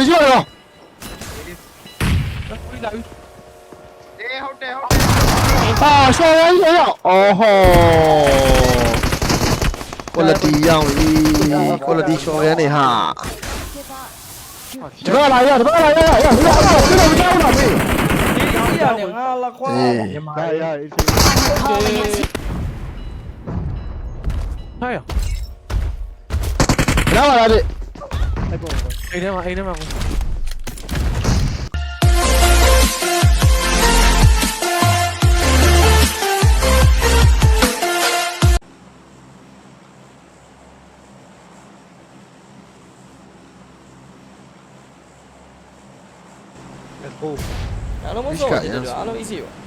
ဒီကျော်တော့ပြီးလာပြီအေးဟုတ်တယ်ဟုတ်တယ်ဟာရှော်ရမ်းရောအော်ဟော quality ရောင်းပြီ quality ရှော်ရမ်းနေဟာဒီဘက်လာရဒီဘက်လာရရရဒီဘက်လာဒီဘက်မကြောက်တော့ဘူးဒီရတယ်ငါလာခွာအေးညီမရရအေးစေး Calling it. ဟဲ့ရလာပါလားဒီအဲ့ ပေါ်အိမ်ထဲမှာအိမ်ထဲမှာကိုအားလုံးမဆုံးဘူးတူအားလုံး easy ပါ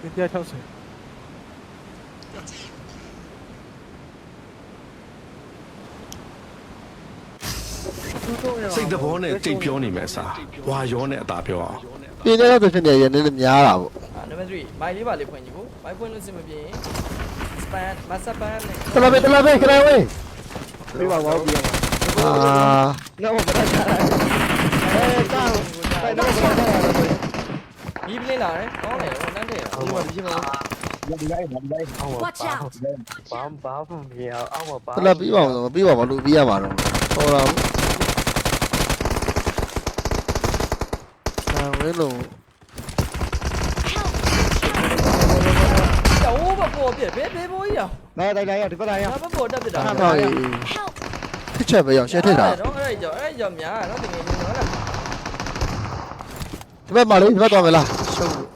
160စိတ်တဘောနဲ့တိတ်ပြောနေမယ်စာဝါရောနဲ့အသာပြောအောင်ပြင်းနေတဲ့ဖြစ်နေရနည်းနည်းများတာပေါ့အာနံပါတ်3မိုင်လေးပါလေးဖွင့်ကြည့်ဖို့မိုင်ဖွင့်လို့စင်မပြေရင် span မဆက်ပန်နဲ့တလာပဲတလာပဲခရဝေးပြီးပါဘောပြီးအာတော့မရချာအဲတောင်းအဲ့တော့မရချာဒီပလင်းလာတယ်ကောင်းတယ် ဟိုတန်းတယ်ဒီမှာဒီမှာဒီလိုက်ဒီလိုက်အော် Watch out. ဘာဘာမမြင်အောင်မပါတလာပြီးပါဦးပြီးပါမလို့ပြီးရမှာတော့ဟောတော့အာဝဲလုံးကျောင်းဘပေါ်ပြဘဲဘဲဘောကြီးရောလာတိုင်းတိုင်းရဒီပတ်တိုင်းရငါဘပေါ်တက်ပြတာဟောတစ်ချက်ပဲရောက်ရှင်းထစ်တာတော့အဲ့ကြောအဲ့ကြောများတော့တကယ်ကြီးနော်လားဒီဘက်မှာလေဒီဘက်သွားမလားရှုပ် ဘယ်လို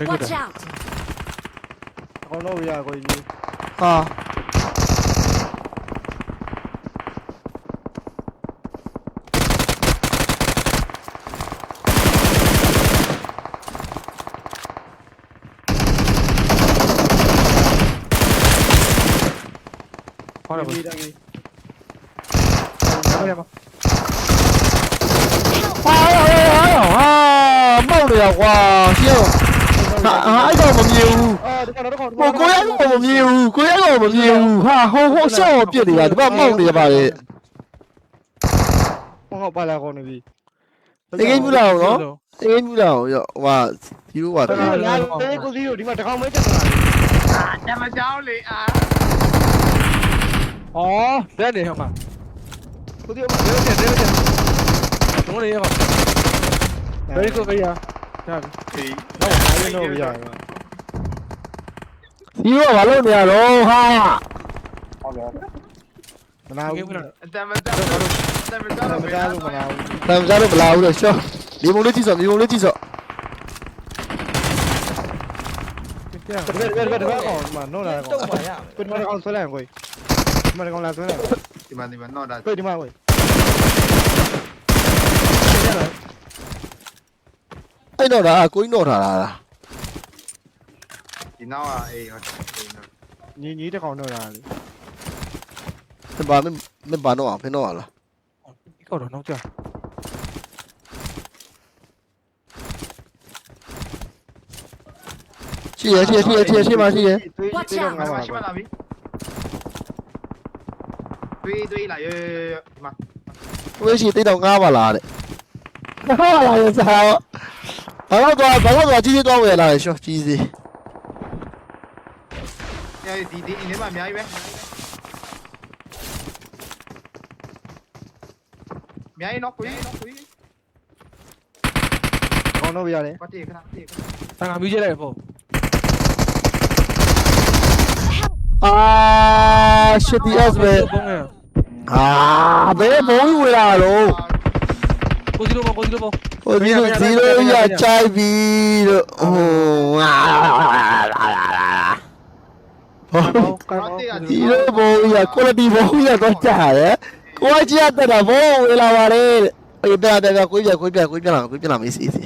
Watch out. အကောင်တော့ရကိုကြီးဟာဟောတယ်ဒီဗျတိုင်းာရပါဟာ ဟာအဲ့ကောင်မမြင်ဘူးအာဒီကောင်တော့ကောင်ကိုကိုရကောင်မမြင်ဘူးကိုရကောင်မမြင်ဘူးဟာဟိုဟိုဆော့ပစ်နေတာဒီဘက်မောက်နေပါလေဟောပါလာကောင်နေပြီတကယ်ဘူးလားနော်တကယ်ဘူးလားရောဟဟာဒီလိုပါတကယ်ကိုစီကိုဒီမှာတကောင်မဲတက်လာအာတမကြောင်းလေအာဩတက်နေဟောမှာကိုစီကိုဘယ်လိုတက်တယ်ဘယ်လိုတက်ဘယ်လိုရပါ Very good, very good. အတမကြောင်းအတမကြောင်းမကားလို့မနာဘူးတမ်းစားလို့မလာဘူးလို့ရှော့ဒီမုံလေးကြည့်စောဒီမုံလေးကြည့်စောတကယ်တကယ်တကယ်ကောင်မနော်လာတုံကောင်ပါရကိုဒီမှာကော င်ဆွဲလိုက်ကိုဒီမှာကောင်လာဆွဲလိုက်ဒီမှာဒီမှာတော့ဒါကိုဒီမှာကိုအဲ့တော့ဒါကိုင်းတော့ထားတာလားဒီနောက်ကအေးဟုတ်တယ်ညီညီတကောင်တော့လာလေသဘာမင်းမင်းဘာတော့အောင်ဖင်းတော့လားဒီကောင်တော့နောက်ကျရှိရရှိရရှိရရှိရရှိမှရှိရတွေးတွေးတော့ငါငါပါမရှိမလားဘီတွေးတွေးလာရေမဝေးရှိတိတ်တော့ငားပါလားတဲ့ဟာလာရစား ဘာလို့တော့ဘာလို့တော့ကြီးကြီးတော့ဝယ်လာလဲရှော့ကြီးစီဒီဒီဒီနေမှာအများကြီးပဲအများကြီးတော့ကိုကြီးတော့ကိုကြီးကောင်တော့ရတယ်ပတ်တည်းခဏတည်းတန်ခါမြူးကျလိုက်ပေါ့အာရှစ်ဒီအက်စ်ပဲပုံငယ်အာဘယ်ဘုံဝေးလာတော့ကိုစီလိုပေါ့ကိုစီလိုပေါ့ ဟိုဒီလိုဇီရိုရချိုက်ပြီလို့ဟိုအာကောင်းကောင်းဒီလိုဘုံရ quality ဘုံရတော့ကြာရဲ့ကိုကြီးရတဲ့ဘုံဝေးလာပါလေအေးပြပြပြကိုပြကိုပြကိုပြလာကိုပြလာမေးစီစီ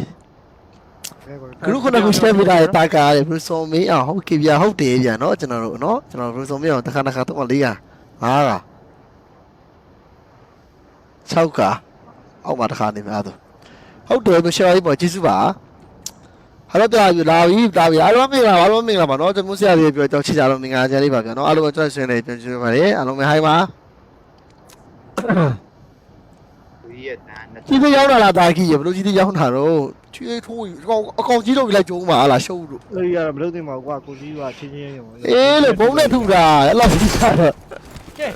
ဂရုခုနကစတက်ပြတာတာကားလေဘရူဆိုမေးအောင်ဟုတ်ကပြဟုတ်တယ်ဗျာနော်ကျွန်တော်တို့နော်ကျွန်တော်ဘရူဆိုမေးအောင်တစ်ခါတစ်ခါတော့400 5က6ကအောက်မှာတစ်ခါနေမှာသူ ဟုတ်တယ်မရှော်ကြီးပေါ့ကျေးဇူးပါဟာတော့တာပြီလာပြီတာပြီအားလုံးမင်္ဂလာအားလုံးမင်္ဂလာပါနော်ကျွန်တော်ဆရာကြီးပြောကြောင်းချစ်ကြတော့မင်္ဂလာကြလေးပါဗျာနော်အားလုံးကျွန်တော်ဆွေးနေပြန်ကျွေးပါတယ်အားလုံးပဲဟိုင်းပါကိုကြီးရဲ့တန်းနဲ့ကြီးသေးရောက်လာလားတာကြီးရဘလို့ကြီးသေးရောက်တာတော့ချွေးထိုးအကောင်အကောင်ကြီးတော့လိုက်ကျုံးပါလားရှုပ်လို့အေးရမလုပ်သင့်ပါဘူးကွာကိုကြီးကချင်းချင်းရုံအေးလေဘုံနဲ့ထူတာအဲ့လောက်ကြီးတာတော့ ကဲ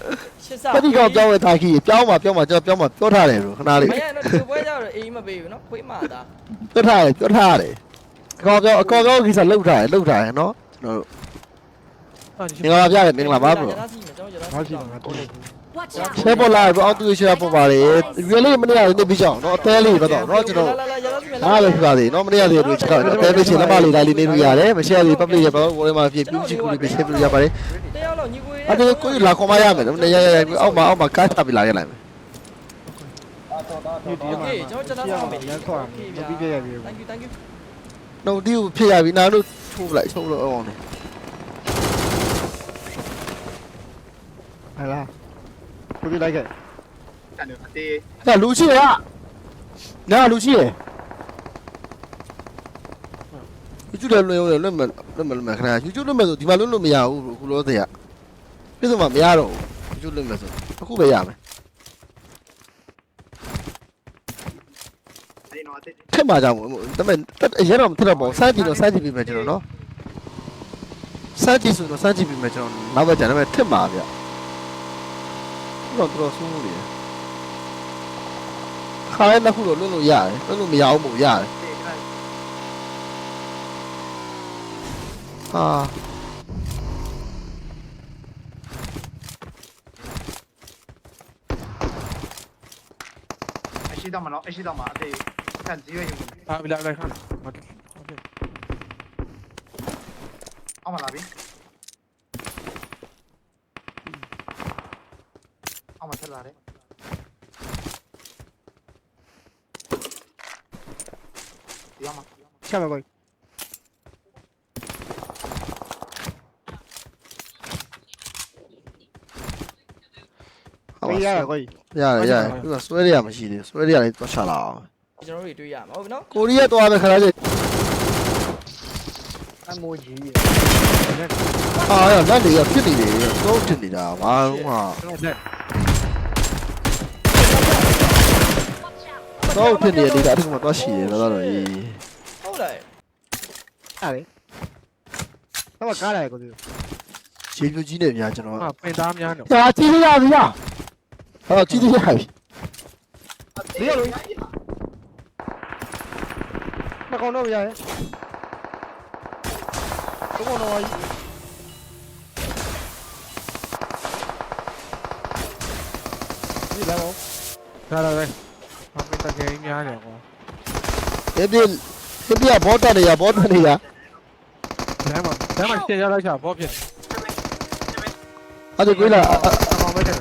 ရှစ်စားပတိကောင်ပြောင်းဝဲတာကြီးပြောင်းပါပြောင်းပါကျွန်တော်ပြောင်းပါပြောထားတယ်ဘလို့ခဏလေးမရတော့ဒီပွဲကြတော့အေးမပေးဘူးနော်ခွေးမာတာပြောထားတယ်ပြောထားတယ်အကောင်ပြောင်းအကောင်ပြောင်းကြီးစားလှုပ်ထားတယ်လှုပ်ထားတယ်နော်ကျွန်တော်တို့မင်္ဂလာပြတယ်မင်္ဂလာပါဘလို့ရတာစီမယ်ကျွန်တော်ရတာဘာရှိမှာတော့ Watch out! ဆဲပေါ်လာတော့အောက်သူရှေ့ပေါ်ပါလေရွေးလေးမနေ့ကနေပြီးကြအောင်နော်အသေးလေးတော့နော်ကျွန်တော်လာလာရတာစီမယ်အားပဲဖြစ်ပါသေးနော်မနေ့ကလေးတို့ကျွန်တော်အသေးလေးချင်းလက်မလေးတိုင်းလေးနေလို့ရတယ်မရှယ်လေး public ရပါတော့ဝယ်မှာဖြစ်ပြီးချီကူလေးပဲရှင်းပြရပါတယ်တယောက်တော့ညီကိုအဲ့ဒါကိုလာခေါ်မရမယ်နော်ရရရအောက်မှာအောက်မှာကားတပ်ပြီးလာခဲ့လိုက်မယ်ဒီဒီမှာအေးကျွန်တော်ကျွန်တော်ဆောင်မယ်လက်ခေါ်မယ်ပြီးပြရပြီ thank you thank you နှုတ်ဒီကိုဖြစ်ရပြီနာတို့ထိုးလိုက်ထိုးလို့အောင်နေဟဲ့လား ကိုကြီးလိုက်ခဲ့တန်းအတေးအဲ့လူရှိရနာလူရှိရယူကျူလည်းလွယ်လွယ်လွယ်မလွယ်မလွယ်မခဏယူကျူလွယ်မယ်ဆိုဒီမှာလွယ်လို့မရဘူးအခုလောတဲ့ရပြဿနာမရတော့ဘူးယူကျူလွယ်မယ်ဆိုအခုပဲရမယ်ဒီနော်အတေးထက်မှာကြောင်ဒါပေမဲ့အရင်တော့မထက်တော့ပါဘူးစမ်းကြည့်တော့စမ်းကြည့်ပြီးမယ်ကျွန် တော်နော်စမ်းကြည့်ဆိုတော့စမ်းကြည့်ပြီးမယ်ကျွန်တော်နောက်ပဲကြာဒါပေမဲ့ထက်မှာဗျတော့တော့ဆုံးလို့ရတယ်ခါရဲနှစ်ခုတော့လွတ်လို့ရတယ်လွတ်လို့မရအောင်မို့ရတယ်တေးကဟာအရှိတော့မနော်အရှိတော့မအတေးတန်း0ယူအာဘီလာလိုက်ခါအောင်မလာပြီအောင်မထလာတယ်ဒီ အောင်မချက်ပါကိုဟုတ်ပေးရပါတာကိုရတယ်ရတယ်သူကဆွဲရရမရှိသေးဆွဲရရလေးတော့ချလာအောင်ကျွန်တော်တို့တွေ့ရမှာဟုတ်ပြီနော်ကိုရီးယားသွားမယ်ခဏလေးအမိုးကြီးရဟာရလက်လေးရဖြစ်နေတယ်တော့ဖြစ်နေတာဘာလို့ဟာကျွန်တော်လက်တော့ဖြစ်နေတယ်ဒါအခုမှတော့ရှိတယ်တော့တော့အေး ဟုတ်တယ်အားလေတော့ကားလိုက်ကိုကြီးခြေပြကြီးနေများကျွန်တော်ဟာပင်သားများနော်ဟာကြီးရပြီလားဟောကြီးရပြီဒီလိုမကောင်းတော့ရရဲ့တော့ကောင်းတော့ဒီလာတော့ဒါလာပဲအမေတကယ်များတယ်ကွာဒီပြ ဒီပြဘောတက်နေရဘောတက်နေရဒါမှဒါမှရှင်းရလိုက်ချာဘောဖြစ်အဲ့ဒါကိုလာအကောင်ပဲတယ်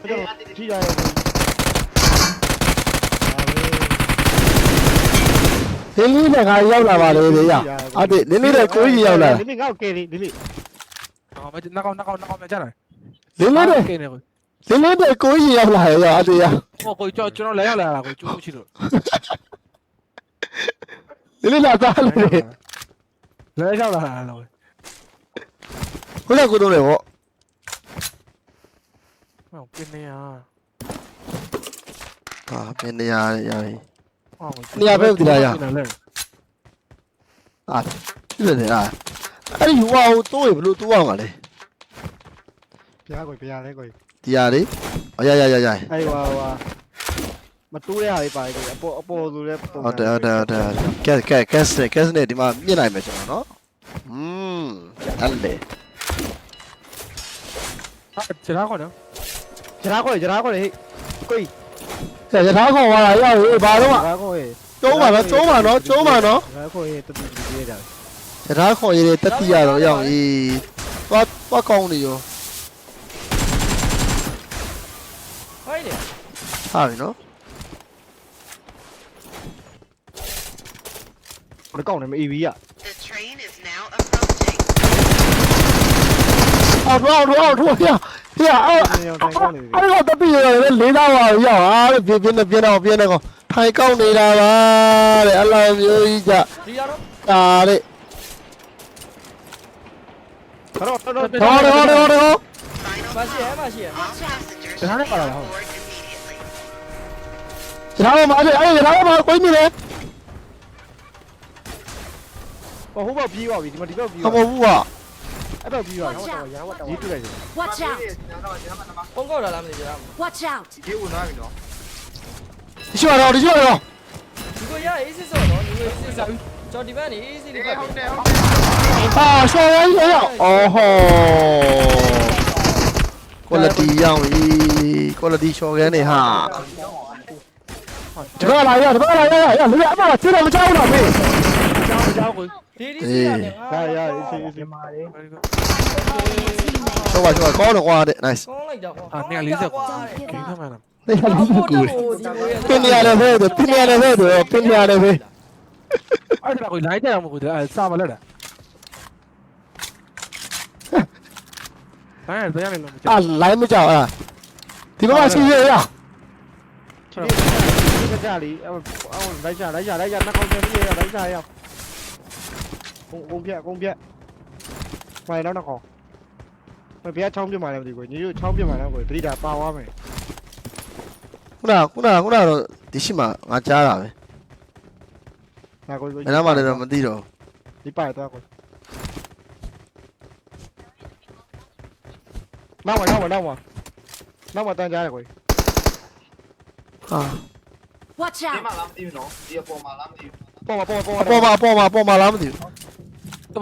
ဘယ်တော့ကြည့်ရရဲ့လင်းလေးနဲ့ငါရောက်လာပါလေလေရအဲ့ဒီလင်းလေးနဲ့ကိုကြီးရောက်လာလင်းလေးငါ့ကိုကဲလေးလင်းလေးဟောမကျနောက်နောက်နောက်မကြလားလင်းလေးနဲ့ကဲနေကိုလင်းလေးနဲ့ကိုကြီးရောက်လာရအဲ့ဒီရဟောကိုကြောကျွန်တော်လဲရောက်လာတာကိုကျိုးချလို့ လင်းလေးလာသားလေလဲရောက်လာတာလို့ခုနကကိုတော့လေဗောဟောပြနေရဟာမင်းနေရရပြီ ဟောအာဖြစ်တယ်လေအာအဲ့ဒီဟိုဟိုတိုးရဘလို့တိုးအောင်ပါလေပြားကိုပြားလဲကိုဒီရလေအရရရရအဲ့ဟွာဟွာ မတူးတဲ့ဟာလေးပါတယ်ကိုအပေါ်အပေါ်ဆိုလဲပုံဟုတ်တယ်ဟုတ်တယ်ဟုတ်တယ်ကဲကဲကဲစကဲစနဲ့ဒီမှာမြင်နိုင်မယ်ကျွန်တော်နော်อืมအဲ့လေဟာကျရာခေါ်နော်ကျရာခေါ်ကျရာခေါ်လေကိုကဲရထားခေါ်သွားတာရောက်ရေဘာတော့ကျရာခေါ်ရေကျုံးပါနော်ကျုံးပါနော်ကျုံးပါနော်ကျရာခေါ်ရေတတိပြေးကြတယ်ရထားခေါ်ရတဲ့တက်တိရတော့ရောက်ရေသွားသွားကောင်းနေရောဟုတ်တယ်ဟာပြီနော် ဘယ်ကောင်းနေမ EV อ่ะ The train is now approaching. အော်တော့တော့တော့ရဟေးပြအော်နေအောင်တိုင်ကောင်းနေပြီအဲ့တော့တပိရလေးသားပါရောက်အားပြင်းပြင်းပြင်းတော့ပြင်းတော့ထိုင်ကောက်နေတာပါတဲ့အလောမျိုးကြီးကြဒီရတော့တာတဲ့တော့တော့တော့ဟောတယ်ဟောတယ်ဟောတယ်ဟောမရှိရဲမရှိရဲတခါနဲ့ပါလာဟုတ်ကျွန်တော်မှအဲ့အဲ့ကျွန်တော်မှကိုင်းနေတယ် ဟိုဟိုဘက်ပြီးပါပြီဒီမှာဒီဘက်ပြီးမပါဟုတ်ဘူးကွာအဲ့ဘက်ပြီးပါတော့တော့ရအောင်တော့ရေးတွေ့လိုက်တယ် Watch out! ကျွန်တော်ကျွန်တော်မပုံကောက်လာလားမသိကြဘူး Watch out! ဒီဦးသွားပြီနော်ဒီရှိရတော့ဒီရှိရတော့ဒီကိုရအေးစစ်စောနော်ဒီကိုအေးစစ်စောကျော်ဒီဘက်နေအေးစစ်လေးဖတ်ဟုတ်ပြီတယ်ဟုတ်တယ်ဟာရှော်ရိုင်းရောက်အော်ဟော quality ရောက်ပြီ quality ရှော်ခန်းနေဟာဒီဘက်လာရဒီဘက်လာရရလူရအမကစိတ်တော့မကြောက်တော့ဖေးကြောင်းကြောင်းကို ဒီဒီစီရတယ်ငါဒါရအေးစီအေးစီမာတယ်ရှော်ပါရှော်ကောင်းတော့ကွာတဲ့ nice ကောင်းလိုက်တော့အာ140ကိုကိန်းခမှန်းလားနေရာလေးကူဒီကိုရပင်ရတယ်ဖေးပင်ရတယ်ဖေးပင်ရတယ်ဖေးအဲ့ဒါကိုလိုက်တယ်အောင်မဟုတ်ဘူးအဲ့စာမလက်တာဟမ်တရားနေလို့မကြောအာလိုင်းမကြောက်အာဒီဘက်ကရှိရရဒီကကြလီအော်အော်လိုက်ကြလိုက်ကြလိုက်ကြနှောက်ပြန်ပြေးရလိုက်ကြရအောင် ကုန်ကုန်ပြကုန်ပြမိုင်တော့တော့မပြချောင်းပြမှာလည်းမသိဘူးညီတို့ချောင်းပြမှာလည်းကိုတတိတာပါသွားမယ်ခုနခုနခုနတော့ဒီရှိမှငါကြားတာပဲငါကိုဘယ်နားမှလည်းတော့မသိတော့ဒီပါတော့ကိုနောက်မှာနောက်မှာနောက်မှာနောက်မှာတန်းကြားရကိုဟာ Watch ဒီ out! မှာလားမသိဘူးနော်ဒီအပေါ်မှာလားမသိဘူး ပေါ်မှာပေါ်မှာအပေါ်မှာအပေါ်မှာအပေါ်မှာလားမသိဘူး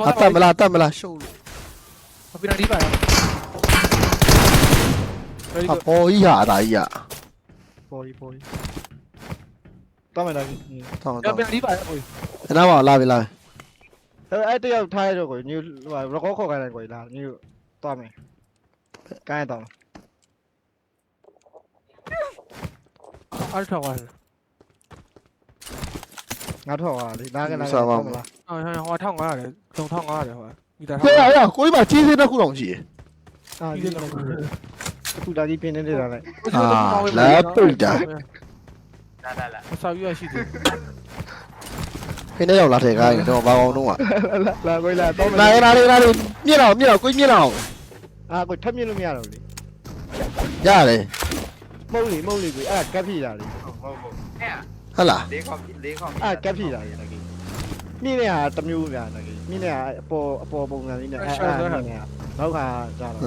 အတက်မလားတက်မလားရှုပ်လို့ပြတာဒီပါရောအပေါ်ကြီးဟာအသာကြီးอ่ะပေါ်ကြီးပေါ်ကြီးတော့မယ်လားဒီတောင်းပြတောင်းပြဒီပါရောကိုဘယ်နားမှလာပြီလားအဲ့အဲ့တယောက်ထားရတော့ကိုညဟိုရကောခေါ်ခိုင်းလိုက်ကိုလာညတော့မယ်ကိုင်းတော့အားထောက်ပါ ငါထောက်ပါလေနားကနားကဟုတ်လားဟိုဟိုထောက်900လေ3500လေဟိုမိသားဟဲ့ရကိုကြီးမှာကြီးစင်းတစ်ခုတော့ရှိရအာဒီခုဒါကြီးပြင်းနေနေတာလေလာလာလာဆောက်ရရှိတယ်ခင်းနေရောက်လာတဲ့ကားကြီးတော့ဘာအောင်တော့อ่ะလာကိုလာတော့လာရလာရလာရမြင့်တော့မြင့်တော့ကိုကြီးမြင့်တော့အာကိုထပ်မြင်လို့မရတော့လေရတယ်မဟုတ်လေမဟုတ်လေကိုအဲ့ကက်ဖြီတာလေဟုတ်ဟုတ် ဟုတ်အဲ့ဟုတ်လားလေးခေါက်လေးခေါက်အဲ့ကက်ဖြီတာလေတကယ်မြင်းနေတာတမျိုးပြတကယ်မြင်းနေကအပေါ်အပေါ်ပုံစံလေးနဲ့အဲ့အဲ့နောက်ခါကြတော့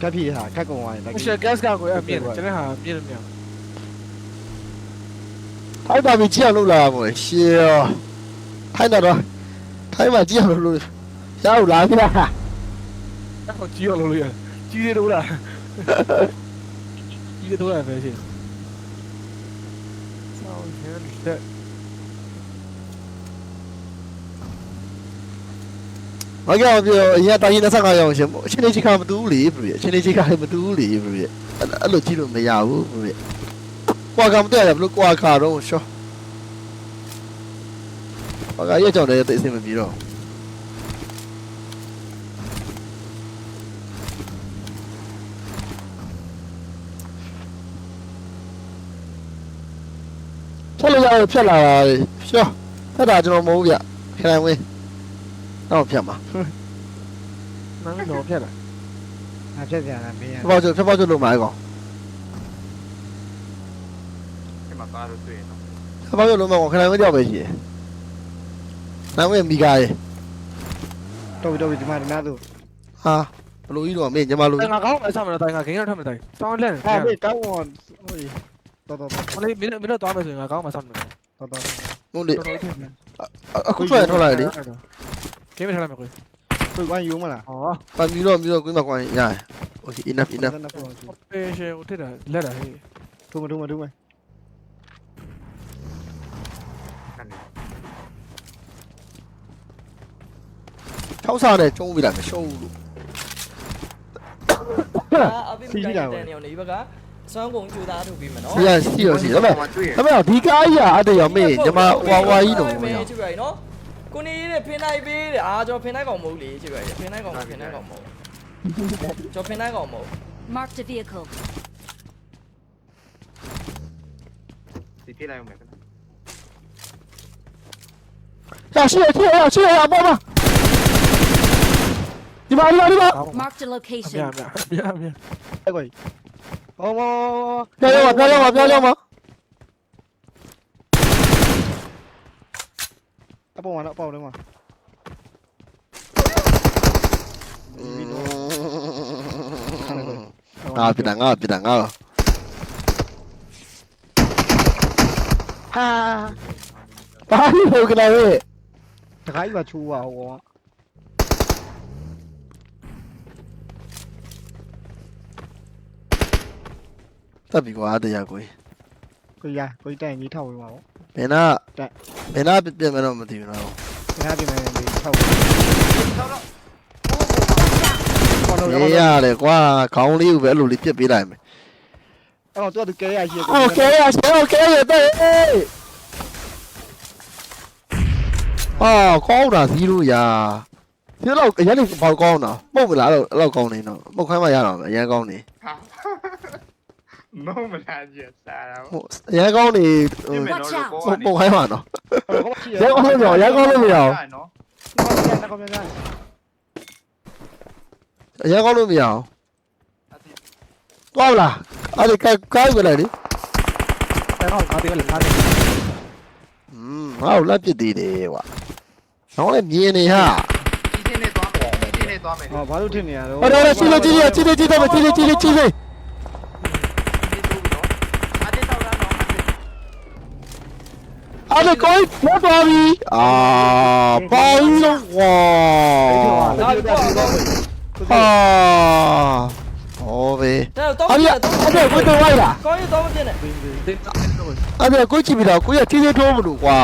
ကက်ဖြီဟာကက်ကုံသွားရင်တကယ်ရှယ်ဂတ်ကကိုအမြင်ကျွန်တော်ဟာမြင်လို့မရထိုက်ပါပြီကြည့်အောင်လုပ်လာပါမို့ရှေးထိုက်တော့ထိုက်မှာကြည့်အောင်လုပ်လို့ရောက်လာပြီလားဘူးဟောကြီးရလို့လို့ရကြီးရတော့လားကြီးရတော့ပဲရှ င်ဆောင်းဟဲ့လက်မကြောက်ပြောအရင်တိုင်း25ရောင်ရှင်အချင်းလေးချင်းကမတူဘူးလေပြည့်အချင်းလေးချင်းကလည်းမတူဘူးလေပြည့်အဲ့လိုကြည့်လို့မရဘူးပြည့်ကွာကမတည့်ရဘလို့ကွာခါတော့ရှောကွာကရဲ့ကြောင့်လည်းသိစင်မပြေတော့ ချက်လို့ရဖြတ်လာတာရှောဖက်တာကျွန်တော်မဟုတ်ဗျခရိုင်ဝင်းတော့ဖြတ်မှာနန်းတော့ဖြတ်လာငါဖြတ်ပြန်လာမင်းရဖြတ်ပေါက်ကျဖြတ်ပေါက်ကျလို့မှာကောင်ဒီမှာကားလို့တွေ့နော်ဖြတ်ပေါက်ကျလို့မှာကောင်ခရိုင်ဝင်းကြောက်ပဲရှိတယ်နိုင်ဝင်းမိကားရေတော့ပြီတော့ပြီဒီမှာဒီနားသူဟာဘလို့ကြီးတော့မင်းညီမလို့တိုင်ငါကောင်းမဆမ်းမလို့တိုင်ငါဂိမ်းရထွက်မတိုင်တောင်းလက်နေအဲ့ဒီကောင်းဝင်ဟို တော်တော်မလေးမင်းမင်းတို့သွားမယ်ဆိုရင်ငါကောင်းမဆမ်းမယ်တော်တော်ဟုတ်လေတော်တော်ထင်တယ်အခုထွက်ထွက်လာလေဂိမ်းမထားလိုက်မယ်ကိုကိုဝိုင်းယူမလားဟောပန်ပြီးတော့ပြီးတော့ကိုင်းမကွာရတယ် okay enough enough ပေရှယ်ကိုထစ်တာလက်တာဟေးထုံမထုံမထုံမချောက်စားနဲ့ကျုံးပြီးလိုက်မရှုံးဘူးလို့အပိမိတိုင်းတဲ့နေအောင်ဒီဘက်က 想講做打條片咪咯。有事有事咁咪，咁咪又點解呀？我哋有咩啫嘛？哇哇依度咁樣。嗰啲咧偏低啲，啊，仲有偏低個冇嚟，知唔知？偏，偏低個冇，偏低個冇。Mark the vehicle。你偏低咩？啊！是，是啊，是啊，爸爸！你妈，你，！Mark the location。咩啊咩！ 어머 어머 뼈령 와 뼈령 와 뼈령 와 Apple one, Apple one. Ah, pinangaw, pinangaw. Ha. Paano ko ginawa? Nakaiba chuwa ako. တာငါပြတာငါ ဟာ ဘာလို့ကြလဲ တခါကြီးပါချိုးပါဟော တက်ပြီကွာတရားကို ကိုရကိုတိုင်ကြီးထောက်ဝင်ပါဗော ဘယ်နာဘယ်နာပြပြမတော့မသိဘူးနော် ငါပြင်မယ်ဒီထောက် တော့တော့ ဟောတော့ အေးရတယ်ကွာခေါင်းလေးကိုပဲအဲ့လိုလေးပြစ်ပေးလိုက်မယ် အော်သူကသူကဲရရှိ โอเคရရှိโอเคရတဲ့အာကောင်းတာ0ရာဒီတော့အရင်ကဘောက်ကောင်းတာပုတ်မလားအဲ့လောက်ကောင်းနေတော့ပုတ်ခိုင်းမှရတော့အရင်ကောင်းနေ ဟာမုံမလာကြီးစားတာဟုတ်အရင်ကောင်းနေပြင်မယ်တော့လို့ပုပေါ်တ်ပုတ်ခိုင်းမှနော်ဟောရှိရရဲကောင်းလို့မရရဲကောင်းလို့မရအောင်နော်တကောင်းပြန်အရင်ကောင်းလို့မရအောင်သွားလားအဲ့ဒီကကိုင်းပဲလေအဲ့တော့ငါတကယ်လည်းငါတကယ်อืมငါ့ကိုလက်ပစ်သေးတယ်ကွာတော့လည်းမြင်နေဟာဒီချင်းနဲ့သွားမယ်ဒီချင်းနဲ့သွားမယ်ဟောဘာလို့ထင်နေရတော့ဟောတော့ကြည့်လို့ကြည့်လို့ကြည့်လို့ကြည့်တော့ကြည့်လို့ကြည့်လို့ကြည့်လို့ ဒီတူတော့အတင်းတော့လားနော် အဲ့ဒါကိုင်းထွက်သွားပြီအာပေါင်းလို့ကွာဒါကွာကောင်းဟာဟောပဲတယ်တော့အဲ့ဒီတော့အဲ့ဒါကိုတော့ဝိုက်လားကောင်းရတော့မပြည့်နဲ့တင်းတော့အဲ့ဒါကိုကြည့်ပြီးတော့ကိုရတီးသေးထိုးမလို့ကွာ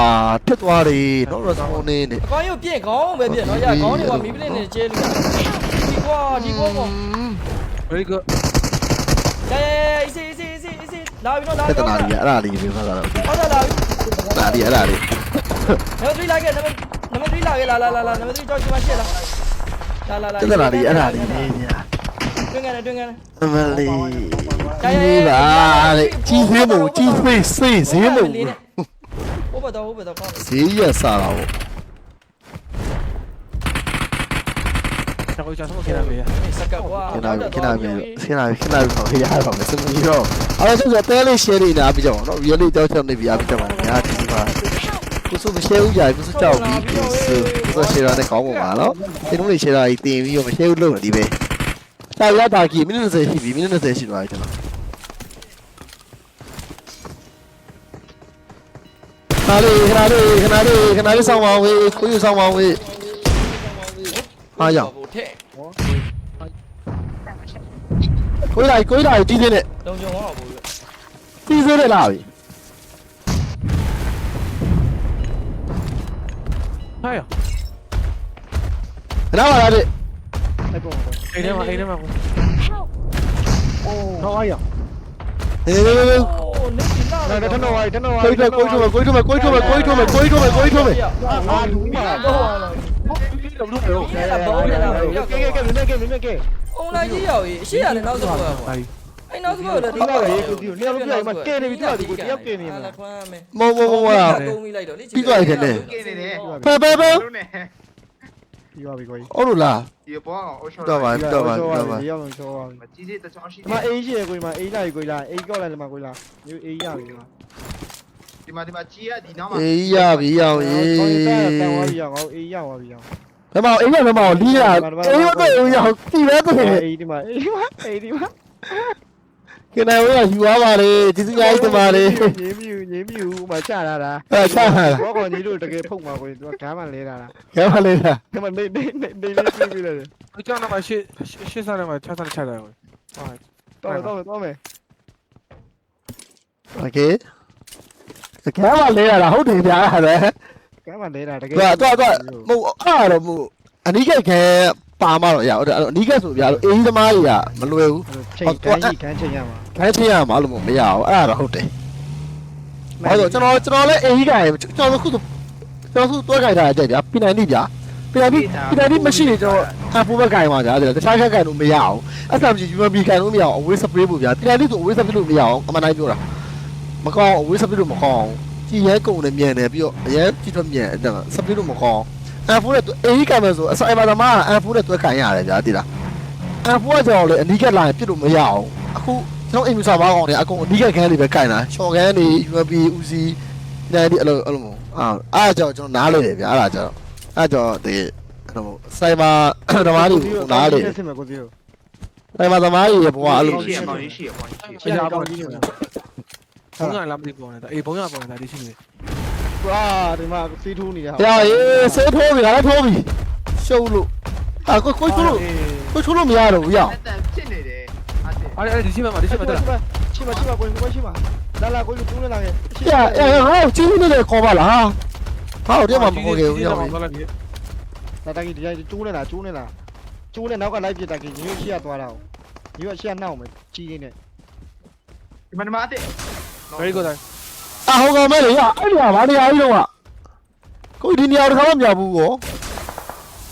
ထစ်သွားတယ်တော့တော့ဆောင်းနေနေအကောင်းရုပ်ပြည့်ခေါင်းပဲပြည့်နော်ရခေါင်းတွေကမီးပလင်းနဲ့ကျဲလို့ဒီကွာဒီကွာကော very good ရရရအစီအစီအစီအစီလာပြီနော်လာတပြီက္ကနာကြီးအဲ့ဒါလေးပြောတာတော့ဟုတ်တယ်လာပြီ ဒါလေးအဲ့ဒါလေး number 3 लागे number number 3 लागे ला ला ला ला नंबर 3 चौकी में शेला ला ला ला တက်တာလေးအဲ့ဒါလေးနေညာ တွင်ကန်တယ်တွင်ကန်တယ် အမလီကြီးပါလေကြီးသေးမို့ကြီးသေးစေးစေးမို့ဟိုဘတော်ဟိုဘတော်ကောင်းတယ် ဈေးရဆတာပေါ့ ကျွန်တော်ကျွန်တော်ခင်ဗျာမေးတယ်စကတ်ကွာခဏခဏမြေခဏခဏတော့ရတော့မယ်စမကြီးတော့အဲ့ဒါဆိုတော့တဲလေး share နေတာပြီးကြအောင်နော် real လေးကြောက်ချောင်းနေပြီးအားပြီးကြပါညာဒီမှာကိုစုမ share ဦးကြာကိုစုကြောက်ပြီးကိုစုကိုစု share တဲ့ကောင်းပါပါနော်ဒီလိုလေး share ကြီးတင်ပြီးတော့မ share ဘူးလို့ဒီပဲတာရတာကြီးမိနစ်20ရှိပြီမိနစ်20ရှိသွားပြီကျွန်တော်ခဏလေးခဏလေးခဏလေးခဏလေးဆောင်းပါဝေးကိုယူဆောင်းပါဝေးအားရ 거기다 거기다 뒤세네 လုံခြုံတော့ဘူး 뒤세네 나비 ။ဟာရ။나와 나비 လိုက်ပေါ့ပေါ့အိမ်ထဲမှာအိမ်ထဲမှာကို။အိုးတော့အားရ။ 에이 ဟိုနေတင်တော့ဒါထနော်ဝိုင်းထနော်ဝိုင်း 꼬이토메 꼬이토메 꼬이토메 꼬이토메 꼬이토메 꼬이토메 꼬이토메 အာလူမာတော့ ရတာဘောရတာကဲကဲကဲမင်းကဲမင်းကဲအွန်လိုင်းကြီးရောက်ရေးအရှိရတယ်နောက်ဆုံးတော့ပေါ့ဘာအဲ့နောက်ဆုံးတော့လည်းဒီကရေကိုဒီနေရာပြိုင်မှာကဲနေပြီသူကဒီကိုတယောက်ကဲနေမှာလာခွမ်းမယ်မောမောမောမောကုန်းပြီးလိုက်တော့လေကင်းနေတယ်ဖဲဖဲဖဲလို့နဲ့ဒီပါပြီကိုကြီးအော်လို့လားဒီဘောအောင်အရှော့တော့ပါတော့ပါတော့ပါဒီရောက်လို့ချောပါပြီမကြီးသေးတချောင်းရှိဒီမှာအေးရှိရကိုကြီးမှာအေးလာပြီကိုကြီးလားအေးကောက်လိုက်လည်းမှာကိုကြီးလားဒီအေးရပြီမှာဒီမှာဒီမှာကြီးရဒီနောက်မှာအေးရပြီအောင်ရေးကောင်းတဲ့တန်သွားပြီအောင်အေးရသွားပြီအောင် ဘယ်မှာအေးရဘယ်မှာလီးရအေးရတော့အေးရတီးပဲတဲ့ အေးဒီမှာအေးမှာအေးဒီမှာ ကဲနိုင်ဝေးယူသွားပါလေကျေးဇူးများကြီးတင်ပါလေ ငင်းမြူငင်းမြူမှာချလာတာ အဲချားလာ ဘောကောင်ကြီးတို့တကယ်ဖုတ်မှာကိုကြီးသူကခါမှလဲတာလား ခဲပါလေလား ဒီမှာနေနေနေနေလေးပြပြလိုက်တယ် အကြောင်းတော့ရှေ့ရှေ့စားတယ်မှာ6စားချတယ်ဟုတ် တော့တော့တော့မယ် โอเคခဲပါလေလားဟုတ်တယ်ဗျာဟဲ့ ခါမှလဲတာတကယ်တော့တော့တော့မဟုတ်အဲ့တော့မဟုတ်အနိကခဲပါမတော့ရဟုတ်တယ်အနိကဆိုဗျာအေးသမားကြီးကမလွယ်ဘူးချိန်ခန်းကြီးခန်းချိန်ရမှာခိုင်းထရမှာလို့မရအောင်အဲ့ဒါတော့ဟုတ်တယ်ဘာလို့ကျွန်တော်ကျွန်တော်လည်းအေးကြီးကကျွန်တော်ခုကျွန်တော်ခုတွဲခိုင်တာကြိုက်ဗျာပြနိုင်လိဗျာပြန်ပြီးပြန်ပြီးမရှိနေကျွန်တော်အဖိုးဘက်ကင်ပါကြာတယ်တခြားခက်ကင်လို့မရအောင် SMG UMP ကင်လို့မရအောင်အဝေးစပရေးဖို့ဗျာပြန်ပြီးဆိုအဝေးစပရေးလို့မရအောင်အမှန်တိုင်းပြောတာမကောင်းအဝေးစပရေးလို့မကောင်း ကြည်ရဲကုန်နေမြန်နေပြီးတော့အရဲကြည့်တော့မြန်အဲ့ဒါစပရေးလို့မကောင်းအဖိုးနဲ့အေးကင်မယ်ဆိုအစအမသမားအဖိုးနဲ့တွဲခံရတယ်ဗျာတိလားအဖိုးကကြောင့်လေအနီးကလာရင်ပြစ်လို့မရအောင်အခုကျွန်တော်အိမ်မစာပါကောင်တယ်အကုန်အနီးကခန်းလေးပဲကင်တာချော်ခန်းနေ UMP ဦးစီးနေဒီအဲ့လိုအဲ့လိုအာအားကြောင့်ကျွန်တော်နားလေတယ်ဗျာအဲ့ဒါကြောင့်အဲ့ကြောင့်ဒီအဲ့လိုစိုက်ပါဓမ္မတွေကိုနားလေစစ်မယ်ကိုစီကိုတိုင်မသမားကြီးရဲ့ဘဝအဲ့လိုရှိရကောင်းရှိရကောင်းရှိရရှင်းကောင်းကြီးနေမှာ ဘုံရလားမသိပေါ်နေတာအေးဘုံရပေါ်နေတာဒီရှိနေကွာဒီမှာစီးထိုးနေတာ။တရားရေးဆေးထိုးပြီလားထိုးပြီ။ရှုပ်လို့အာကိုကိုချိုးလို့ကိုချိုးလို့မရတော့ဘူးရအောင်အဲ့တန်ဖြစ်နေတယ်အဲ့ဒါအဲ့အဲ့ဒီရှိမှာဒီရှိမှာတက်လာရှိပါရှိပါကိုကိုရှိပါလာလာကိုတူးနေလာခဲ့။ပြအဲဟောကြီးနေတယ်ခေါ်ပါလား။ဟာတော့မမခေါ်ခဲ့ဘူးရအောင်လာတကြီးဒီကျိုးနေတာကျိုးနေတာကျိုးနေနောက်ကလိုက်ပြတာကြီးညို့ရှိရသွားတာညို့ရှိရနှောက်မယ်ကြီးနေနဲ့ဒီမှာဒီမှာတဲ့ very good ။အာဟောကောင်မဲလေရအဲ့ဒီဟာဗာနေရာကြီးတော့ကကိုဒီနေရာတစ်ခါမှမရဘူးကော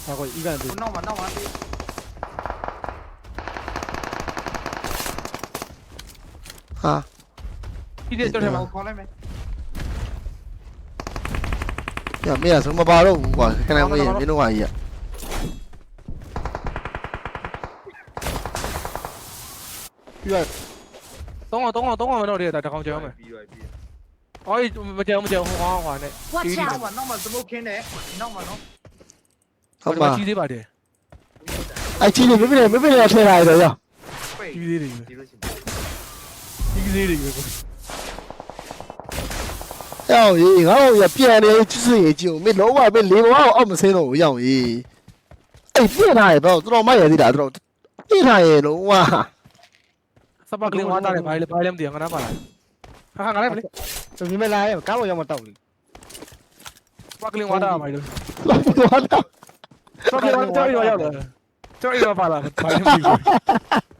ဟာကိုဤကန်တူနောက်မှာနောက်မှာတဲ့။ဟာဒီတဲ့တော့ထဲမှာခေါ်လိုက်မယ်ပြမေးရဆုံးမပါတော့ဘူးကွာခဏမင်းမင်းတို့ကကြီး อ่ะပြီးတော့တော့တော့တော့မတော့တဲ့တကောင်ကြောင်းမယ်ပြီးတော့ပြီးအော်မကြောင်မကြောင်ဟိုဟောဟွာနဲ့ Watch နောက် out! မှာနောက်မှာစမုတ်ခင်းတယ်နောက်မှာနော်ဟုတ်ပါကြီးသေးပါတယ်အဲ့ကြီးနေမင်းမင်းမင်းရထဲလာရတော့ရပိတ်ကြီးသေးတယ်ဒီလိုရှိကြီးသေးတယ်။ရောက်ရေးငါတို့ရပြန်နေချစ်စင်ကြည့်ဦးမင်းလုံးဝပဲလေဘဝကိုအောက်မစင်းတော့ဘူးရောက်ရေး။အဲ့ပြထားရတော့တော်တော်မရသေးတာတော်ပြထားရလုံးဝ စပကလင်ဝါတာလေဘာလဲဘာလဲမသိငါနာပါလားဟာဟာငါလည်းမလေးဒီမဲ့လာရဲ့ကားပေါ်ရောက်မတောက်လေစပကလင်ဝါတာဘာလဲလောက်သွားတာစပကလင်ဝါတာရောက်ရောက်လာကျော်ရပါလားဘာလဲမသိ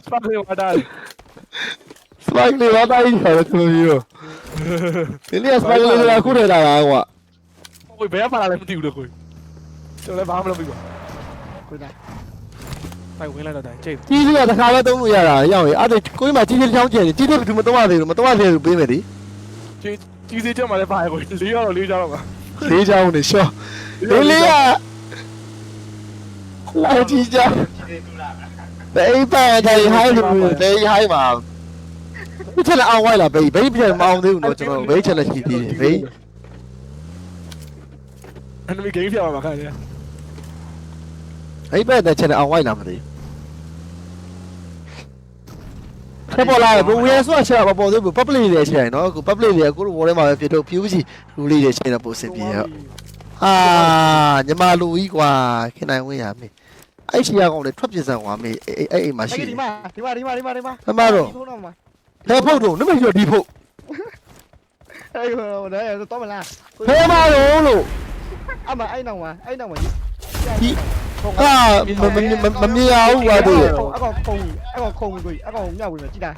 စပကလင်ဝါတာစပိုက်လေးဝါတိုင်းခေါ်တယ်သူမျိုးဒီနေ့စပိုက်လေးကခုထဲတာလားကွာကိုဘယ်ပါလားလဲမသိဘူးလို့ကိုကျော်လည်းဘာမှမလုပ်ဘူးကိုသားတိုင် ဝင်လိုက်တော့တိုင်ကျိတ်ကြီးကြီးကတစ်ခါလဲသုံးလို့ရတာရောက်ရင်အဲ့ဒါကိုကြီးမှကြီးကြီးချောင်းကျဲတယ်ကြီးကြီးဘူးမတော့သေးဘူးမတော့သေးဘူးပေးမယ်ဒီကျိတ်ကြီးသေးကြမှာလည်းပါကိုလေးရောက်တော့လေးကြောက်တော့ပါလေးချောင်းနေရှော့လေးလေးကလာကြီးချောင်းဘေးပါတိုင်းဟိုင်းလို့ဘေးဟိုင်းပါဘယ်ချက်အောင်ဝိုင်းလာဘေးဘေးပြန်မအောင်သေးဘူးတော့ကျွန်တော်ဘေးချက်လက်ရှိသေးတယ်ဘေး enemy game ပြပါမှာခါနေ အဲ့ဘက်တဲ့ချက်အောင်ဝိုင်းလာမသိဘူးထပ်ပေါ်လာဘဝရဲဆိုအချက်မပေါ်သေးဘူး public တွေချက်နော်အခု public တွေအခုဝေါ်ထဲမှာပဲဖြစ်လို့ PUBG လူလေးတွေချက်နေပို့စင်ပြေရောအာညီမလူကြီးကွာခင်နိုင်ဝင်းရမေးအဲ့ရှိရကောင်လေထွက်ပြစံကွာမေးအဲ့အဲ့အိမ်မှာရှိဒီတယ်မှာဒီမှာဒီမှာဒီမှာဒီမှာမမတော့ထိုးတော့မှာလဲဖုတ်တော့နမကျော်ဒီဖုတ်အဲ့ဟိုဒါတော့မလားဖဲမတော့လို့အမအဲ့နောက်မှာအဲ့နောက်မှာဒီ အာမမမမြင်အောင်ကွာတူအကောင်ခုံအကောင်ခုံကိုအကောင်မြောက်ဝင်ကြည့်တာ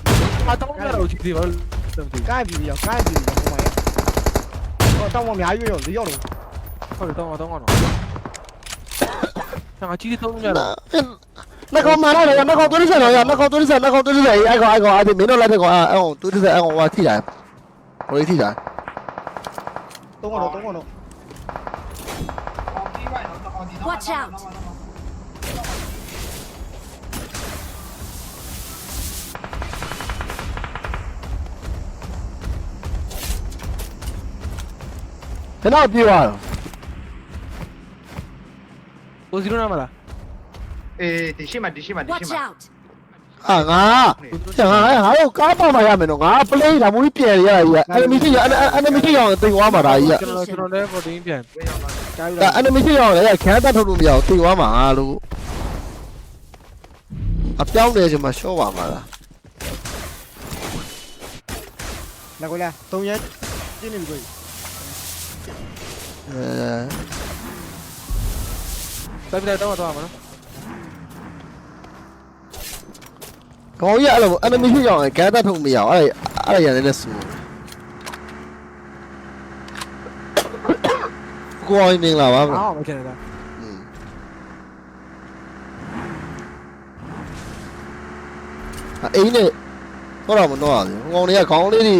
အတောင်းရတော့ကြီးသေးပါလို့မသိကားပြီရောကားပြီရောဟိုမှာဟောတော့မများရွရောလေးရောလို့ဟုတ်တယ်တောင်းတော့တော့ဆာကြီးသေးတော့ရတော့နှကောင်မာရတယ်နှကောင်သွေးစံတော့ရနှကောင်သွေးစံနှကောင်သွေးစံအဲ့ကောင်အဲ့ကောင်အဲ့ဒီမင်းတို့လိုက်တဲ့ကောင်အဲ့ကောင်သွေးစံအဲ့ကောင်ဟိုထိတာဟိုထိတာသုံးကတော့သုံးကတော့ Watch out! ဘယ်တော့ပြေးသွားတော့ကိုစီရိုနာမလားအေးဒီရှိမှဒီရှိမှဒီရှိ Watch မှ out! အာငါကျန်ငါငါတို့ကားပါမှာရမယ်နော်ငါ play ဒါမို့ပြန်ရရကြီး enemy ထိရ enemy ထိရအောင်တင်သွားမှာဒါကြီးကျွန်တော်ကျွန်တော်လည်း protein ပြန်ဝင်းရောက်လာကားပြီဒါ enemy ထိရအောင်လည်းခန်းတက်ထုတ်လို့မရအောင်တင်သွားမှာလို့အပြောင်းနေချင်မှာရှော့ပါမှာလားလာကိုလာသုံးရက်ကျင်းနေပြီကိုအဲ တိုက်ပြလိုက်တော့တော့မှာနော်ကောင်းရအဲ့လို enemy ဖြစ်ကြအောင်ဂန်တက်ထုတ်မရအောင်အဲ့ဒါအဲ့ဒါရနေလဲစူကိုအောင်မင်းလာပါဗျာအော်မခင်တာအိမ်နဲ့ဟောတော့မတော့ရဘူး။ဟိုကောင်တွေကခေါင်းလေးတွေ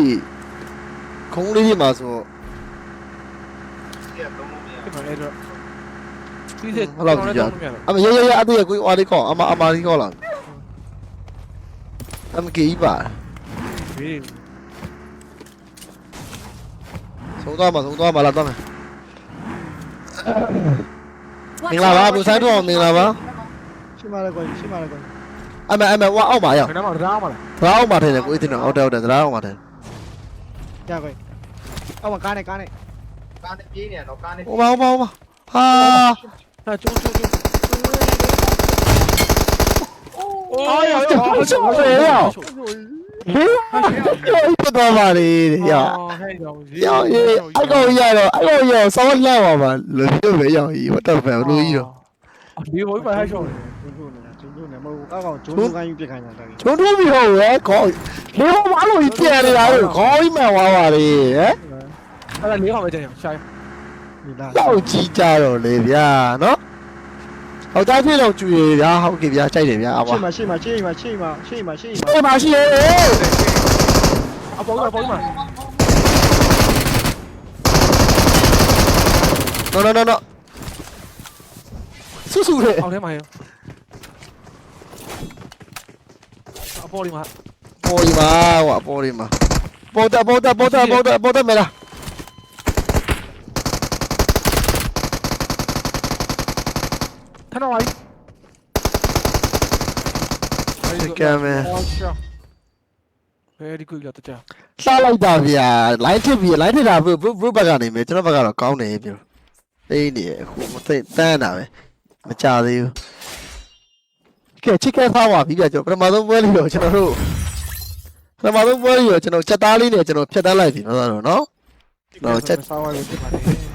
ခုံးလေးတွေမှာဆိုတော့ ဒီစက်အမရရရအတူရကိုဝါလေးကောအမအမလေးကောလာအမကြီးပါဘေးဆုံးသွားမှာဆုံးသွားမှာလာတော့မယ် Watch မင်္ဂလာပါ out! ဘူဆိုင်တော့မင်္ဂလာပါရှင်းပါလေ ကွာရှင်းပါလေကွာအမအမဝါအောက်ပါရောက်ခဏမှရားမလားသရားအောင်မှာထင်တယ်ကိုအစ်တင်တော့အောက်တက်အောက်တက်သရားအောင်မှာထင်ကြာကွာအော်မကားနဲ့ကားနဲ့ကားနဲ့ပြေးနေရတော့ကားနဲ့ဟိုပါဟိုပါဟိုပါဟာဟာကျုံကျုံကျုံအော်ရောက်ရောက်ရောက်ရောက်ဟေးရောက်ပြတော့ပါလေရောက်ဟဲ့ကြောင်ရောက်ရေးအကောင်ရတော့အကောင်ရဆောင်းလှပါပါလို့ပြောပဲရောက်ကြီး what the fuck လို့ကြီးတော့ဒီဘောပါဟဲ့ချောင်းဂျုံဂျုံနေတာဂျုံဂျုံနေမဟုတ်အောက်ကောင်ဂျုံဂျုံကိုင်းပြစ်ခိုင်းတာတာကြီးချုံထိုးပြီးဟုတ်ရဲခေါင်းလေဘာလို့ကြီးပြန်နေတာလဲခေါင်းကြီးမှန်သွားပါလေဟ မ်အဲ့ဒါလေးကောင်ပဲကြင်ရှာဒီလားလောက်ကြီးကြတော့လေဗျာနော်ဟောက်သားဖြစ်တော့ကျွေဗျာဟုတ်ကဲ့ဗျာကြိုက်တယ်ဗျာအဘွားရှေ့မှာရှေ့မှာရှေ့မှာရှေ့မှာရှေ့မှာရှေ့မှာဒီမှာရှိရဲအပေါ်ကပေါ်မှာနော်နော်နော်ဆူဆူလေအောက်ထဲမှာရောအပေါ်ဒီမှာပေါ်ဒီမှာကွာပေါ်ဒီမှာပေါ်တာပေါ်တာပေါ်တာပေါ်တာပေါ်တာမလား ထနော်ဝိုင်းကဲမယ်အော်ရှာဘယ်ဒီကွေးလာတကြစားလိုက်တာဗျာ line ထစ်ပြီး line ထစ်တာဘုဘုဘက်ကနေမယ်ကျွန်တော်ဘက်ကတော့ကောင်းတယ်ပြောအေးနေအခုမသိတန်းတာပဲမကြသေးဘူးကဲချစ်ကဲထားပါပြီဗျာကျွန်တော်ပထမဆုံးပွဲလေးတော့ကျွန်တော်တို့ပထမဆုံးပွဲလေးတော့ကျွန်တော်ချက်သားလေးနဲ့ကျွန်တော်ဖြတ်တန်းလိုက်ပြီမဟုတ်တော့နော်တော့ချက်စားဝါလို့ဖြစ်ပါတယ်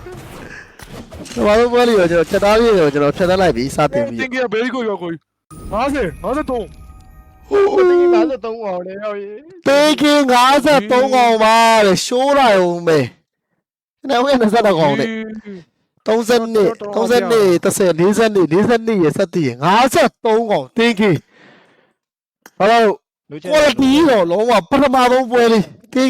ပထမဆုံးပွဲလေးတော့ကျွန်တော်ချက်သားလေးနဲ့ကျွန်တော်ဖြတ်တန်းလိုက်ပြီစတင်ပြီ တင်ကြီးဘယ်ဒီကွေးရောကို50 53 ဟိုတင်းကြီး53အောင်လေဟောရေး ပေကင်း53កောင်ပါတဲ့ရှိုးလိုက်အောင်ပဲကျွန်တော်ဝင်20កောင်နဲ့ 32 32 30 42 42ရ7ရ53កောင်တင်းကြီးဘာလို့ လူချက် quality တော့လုံးဝပထမဆုံးပွဲလေးတင်း